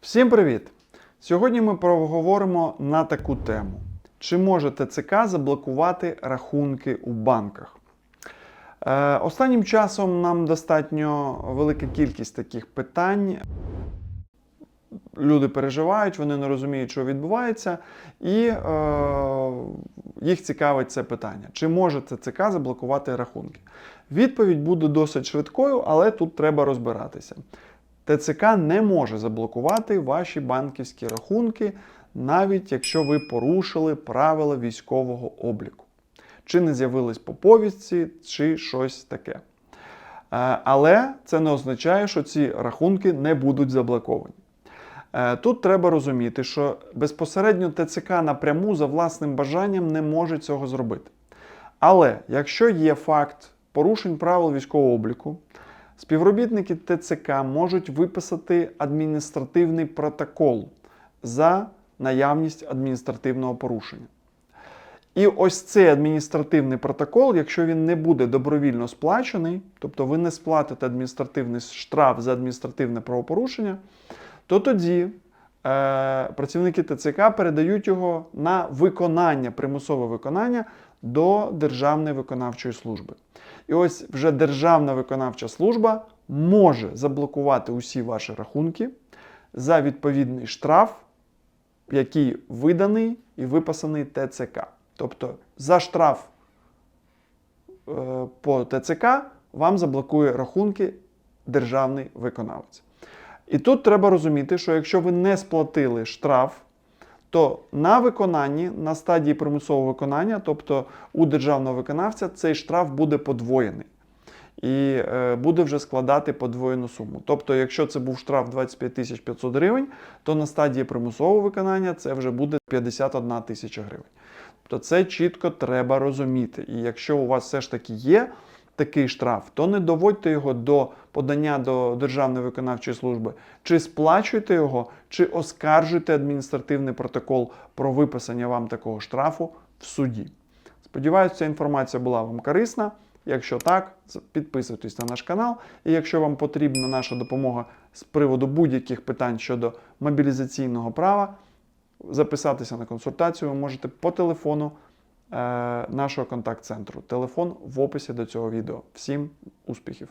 Всім привіт! Сьогодні ми поговоримо на таку тему: чи може ТЦК заблокувати рахунки у банках? Е, останнім часом нам достатньо велика кількість таких питань. Люди переживають, вони не розуміють, що відбувається, і е, їх цікавить це питання: чи може ТЦК заблокувати рахунки? Відповідь буде досить швидкою, але тут треба розбиратися. ТЦК не може заблокувати ваші банківські рахунки, навіть якщо ви порушили правила військового обліку, чи не з'явились по повістці, чи щось таке. Е, Але це не означає, що ці рахунки не будуть заблоковані. Е, Тут треба розуміти, що безпосередньо ТЦК напряму за власним бажанням не може цього зробити. Але якщо є факт порушень правил військового обліку, співробітники ТЦК можуть виписати адміністративний протокол за наявність адміністративного порушення. І ось цей адміністративний протокол, якщо він не буде добровільно сплачений, тобто ви не сплатите адміністративний штраф за адміністративне правопорушення, то тоді е, працівники ТЦК передають його на виконання, примусове виконання до Державної виконавчої служби. І ось вже Державна виконавча служба може заблокувати усі ваші рахунки за відповідний штраф, який виданий і виписаний ТЦК. Тобто за штраф е, по ТЦК вам заблокує рахунки державний виконавець. І тут треба розуміти, що якщо ви не сплатили штраф, то на виконанні, на стадії примусового виконання, тобто у державного виконавця, цей штраф буде подвоєний. І е, буде вже складати подвоєну суму. Тобто, якщо це був штраф 25 тисяч 500 гривень, то на стадії примусового виконання це вже буде 51 тисяча гривень. Тобто це чітко треба розуміти. І якщо у вас все ж таки є такий штраф, то не доводьте його до подання до Державної виконавчої служби, чи сплачуйте його, чи оскаржуйте адміністративний протокол про виписання вам такого штрафу в суді. Сподіваюся, ця інформація була вам корисна. Якщо так, підписуйтесь на наш канал. І якщо вам потрібна наша допомога з приводу будь-яких питань щодо мобілізаційного права, записатися на консультацію ви можете по телефону нашого контакт-центру. Телефон в описі до цього відео. Всім успіхів!